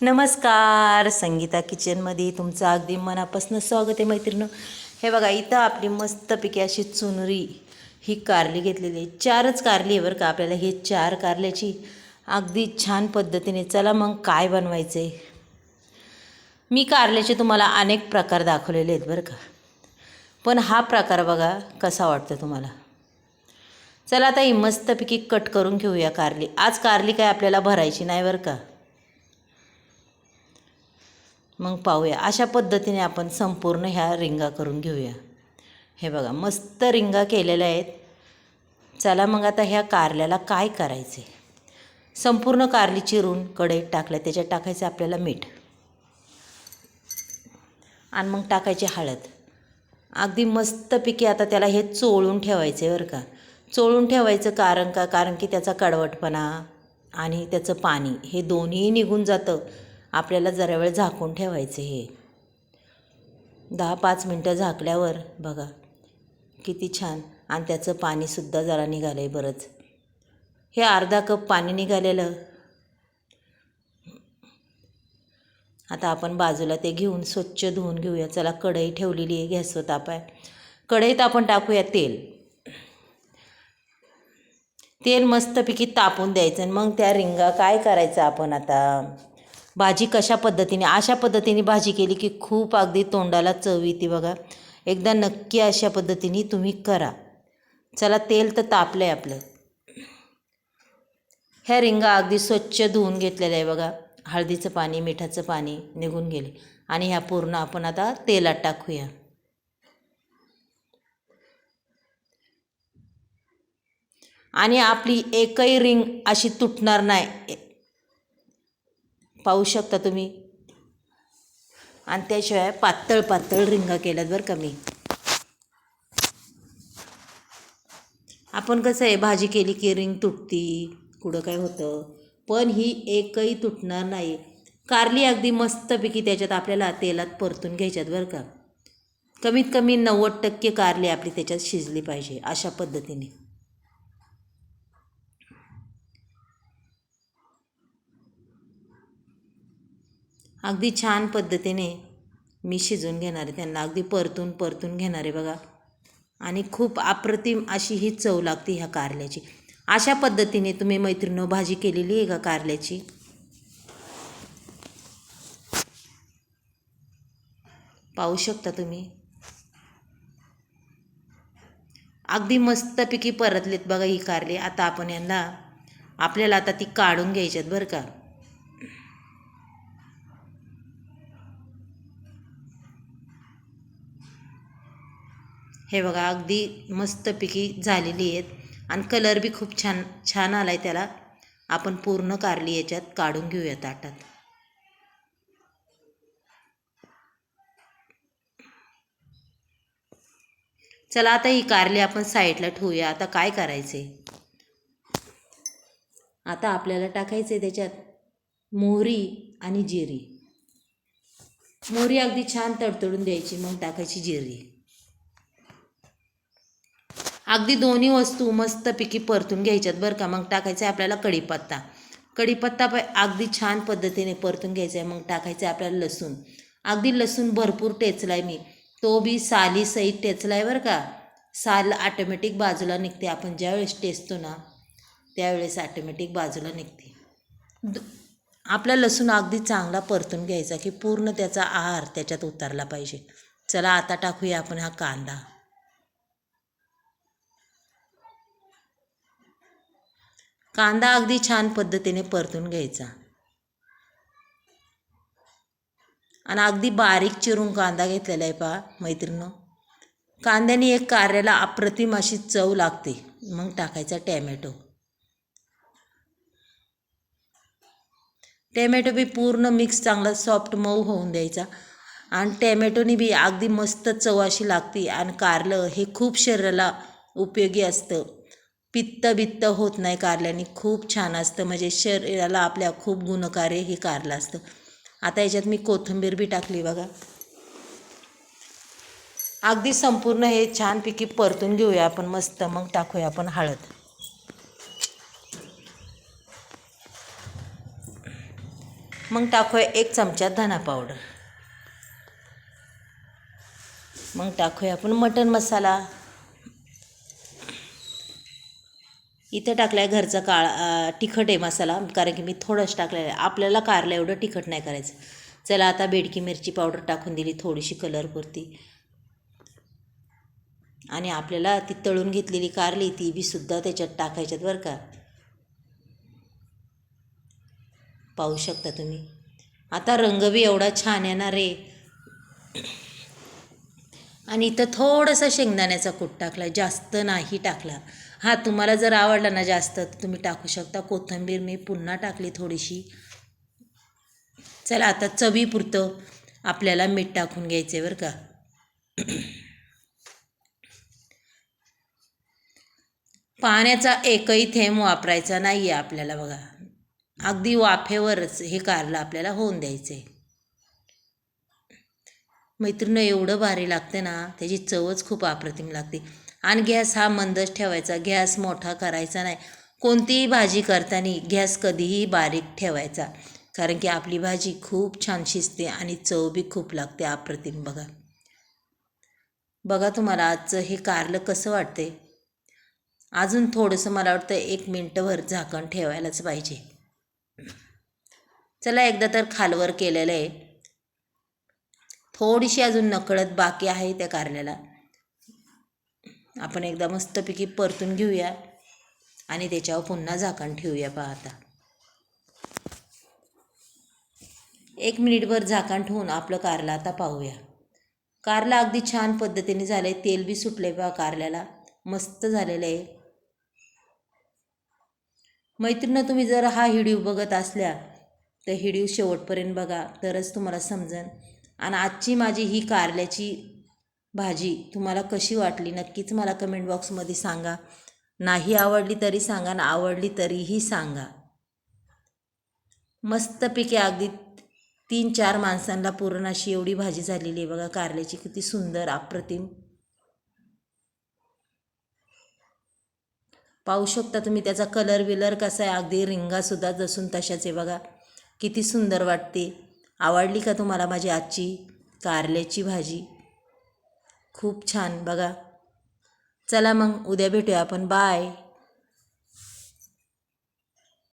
नमस्कार संगीता किचनमध्ये तुमचं अगदी मनापासून स्वागत आहे मैत्रिणं हे बघा इथं आपली मस्तपैकी अशी चुनरी ही कारली घेतलेली आहे. चारच कारली आहे बरं का आपल्याला. हे चार कारल्याची अगदी छान पद्धतीने चला मग काय बनवायचं आहे मी कारल्याचे तुम्हाला अनेक प्रकार दाखवलेले आहेत बरं का. पण हा प्रकार बघा कसा वाटतो तुम्हाला. चला आता ही मस्तपैकी कट करून घेऊया कारली. आज कारली काय आपल्याला भरायची नाही बरं का. मग पाहूया. अशा पद्धतीने आपण संपूर्ण ह्या रिंगा करून घेऊया. हे बघा मस्त रिंगा केलेल्या आहेत. चला मग आता ह्या कारल्याला काय करायचे? संपूर्ण कारली चिरून कढईत टाकल्या. त्याच्यात टाकायचं आपल्याला मीठ. आणि मग टाकायची हळद. अगदी मस्तपैकी आता त्याला हे चोळून ठेवायचं आहे बरं का. चोळून ठेवायचं कारण का? कारण की त्याचा कडवटपणा आणि त्याचं पाणी हे दोन्ही निघून जातं. आपल्याला जरा वेळ झाकून ठेवायचं हे. दहा पाच मिनटं झाकल्यावर बघा किती छान. आणि त्याचं पाणीसुद्धा जरा निघालं आहे बरंच. हे अर्धा कप पाणी निघालेलं. आता आपण बाजूला ते घेऊन स्वच्छ धुवून घेऊया. चला कढई ठेवलेली आहे गॅसवर आहे कढईत आपण टाकूया तेल. तेल मस्तपैकी तापून द्यायचं आणि मग त्या रिंगा काय करायचं आपण आता? भाजी कशा पद्धतीने अशा पद्धतीने भाजी केली की खूप अगदी तोंडाला चव येते बघा. एकदा नक्की अशा पद्धतीने तुम्ही करा. चला तेल तर तापलं आहे आपलं. ह्या रिंगा अगदी स्वच्छ धुवून घेतलेल्या आहे बघा. हळदीचं पाणी मिठाचं पाणी निघून गेले. आणि ह्या पूर्ण आपण आता तेलात टाकूया. आणि आपली एकही रिंग अशी तुटणार नाही. पाहू शकता तुम्ही. आणि त्याशिवाय पातळ पातळ रिंगा केल्यात बरं का मी. आपण कसं आहे भाजी केली की रिंग तुटती कुठं काय होतं. पण ही एकही तुटणार नाही. कारली अगदी मस्तपैकी त्याच्यात आपल्याला तेलात परतून घ्यायच्यात बरं का. कमीत कमी नव्वद टक्के कारली आपली त्याच्यात शिजली पाहिजे अशा पद्धतीने. अगदी छान पद्धतीने मी शिजवून घेणार आहे त्यांना अगदी परतून परतून घेणार आहे बघा. आणि खूप अप्रतिम अशी ही चव लागते ह्या कारल्याची. अशा पद्धतीने तुम्ही मैत्रिणी भाजी केलेली आहे का कारल्याची? पाहू शकता तुम्ही. अगदी मस्तपैकी परतलेत बघा ही कारले. आता आपण यांना आपल्याला आता ती काढून घ्यायच्यात बरं का. हे बघा अगदी मस्तपैकी झालेली आहेत. आणि कलर बी खूप छान छान आला आहे त्याला. आपण पूर्ण कारली याच्यात काढून घेऊयात ताटात चला आता ही कारली आपण साईडला ठेवूया. आता काय करायचे आता आपल्याला टाकायचं आहे त्याच्यात मोहरी आणि जिरी. मोहरी अगदी छान तडतडून द्यायची मग टाकायची जिरी. अगदी दोन्ही वस्तू मस्तपैकी परतून घ्यायच्यात बरं का. मग टाकायचं आहे आपल्याला कढीपत्ता. कढीपत्ता प अगदी छान पद्धतीने परतून घ्यायचा आहे. मग टाकायचं आहे आपल्याला लसूण. अगदी लसूण भरपूर टेचला आहे मी. तो बी साली सहित टेचला आहे बरं का. साल ऑटोमॅटिक बाजूला निघते. आपण ज्यावेळेस टेचतो ना त्यावेळेस ऑटोमॅटिक बाजूला निघते. द आपला लसूण अगदी चांगला परतून घ्यायचा की पूर्ण त्याचा आहार त्याच्यात उतरला पाहिजे. चला आता टाकूया आपण हा कांदा. कांदा अगदी छान पद्धतीने परतून घ्यायचा. आणि अगदी बारीक चिरून कांदा घेतलेला आहे पहा मैत्रिणं कांद्याने एक कार्याला अप्रतिम अशी चव लागते. मग टाकायचा टॅमॅटो. टॅमॅटो बी पूर्ण मिक्स चांगला सॉफ्ट मऊ होऊन द्यायचा. आणि टॅमॅटोनी बी अगदी मस्त चव अशी लागते. आणि कारलं हे खूप शरीराला उपयोगी असतं. पित्त बित्त होत नाही कारल्याने. खूप छान असतं. म्हणजे शरीराला आपल्या खूप गुणकार्य हे कारलं असतं. आता याच्यात मी कोथिंबीर बी टाकली बघा. अगदी संपूर्ण हे छानपैकी परतून घेऊया आपण. मस्त मग टाकूया आपण हळद. मग टाकूया एक चमचा धना पावडर. मग टाकूया आपण मटन मसाला. इथं टाकलाय घरचा काळा तिखट आहे मसाला कारण की मी थोडंच टाकलेलं आहे. आपल्याला कारला एवढं तिखट नाही करायचं. चला आता बेडकी मिरची पावडर टाकून दिली थोडीशी कलरपुरती आणि आपल्याला ती तळून घेतलेली कारली ती बी सुद्धा त्याच्यात टाकायच्यात बरं का. पाहू शकता तुम्ही. आता रंग बी एवढा छान येणार रे आणि इथं थोडंसं शेंगदाण्याचा कूट टाकला जास्त नाही टाकला. हा तुम्हाला जर आवडला ना जास्त तर तुम्ही टाकू शकता. कोथिंबीर मी पुन्हा टाकली थोडीशी. चला आता चवीपुरतं आपल्याला मीठ टाकून घ्यायचं आहे बरं का. पाण्याचा एकही थेंब वापरायचा नाही आहे आपल्याला बघा. अगदी वाफेवरच हे कारलं आपल्याला होऊन द्यायचं आहे मैत्रिणं एवढं भारी लागतं ना त्याची चवच खूप अप्रतिम लागते. आणि गॅस हा मंदच ठेवायचा गॅस मोठा करायचा नाही. कोणतीही भाजी करताना गॅस कधीही बारीक ठेवायचा कारण की आपली भाजी खूप छान शिजते आणि चव बी खूप लागते अप्रतिम बघा. बघा तुम्हाला आजचं हे कारलं कसं वाटते अजून थोडंसं मला वाटतं एक मिनटंभर झाकण ठेवायलाच पाहिजे. चला एकदा तर खालवर केलेलं आहे. थोडीशी अजून नकळत बाकी आहे त्या कारल्याला. आपण एकदा मस्तपैकी परतून घेऊया आणि त्याच्यावर पुन्हा झाकण ठेवूया पहा आता. एक मिनिटभर झाकण ठेवून आपलं कारला आता पाहूया. कारला अगदी छान पद्धतीने झालं आहे तेल बी सुटलं आहे पहा कारल्याला. मस्त झालेलं आहे. मैत्रिणं तुम्ही जर हा व्हिडिओ बघत असल्या तर व्हिडिओ शेवटपर्यंत बघा. तरच तुम्हाला समजेल. आणि आजची माझी ही कारल्याची भाजी तुम्हाला कशी वाटली? नक्कीच मला कमेंट बॉक्समध्ये सांगा. नाही आवडली तरी सांगा ना आवडली तरीही सांगा. मस्तपैकी अगदी तीन चार माणसांना पूर्ण अशी एवढी भाजी झालेली आहे बघा. कारल्याची किती सुंदर अप्रतिम. पाहू शकता तुम्ही त्याचा कलर विलर कसा आहे. अगदी रिंगासुद्धा जसून तशाच आहे बघा. किती सुंदर वाटते. आवडली का तुम्हाला माझी आजची कारल्याची भाजी? खूप छान. बघा. चला मग उद्या भेटूया आपण. बाय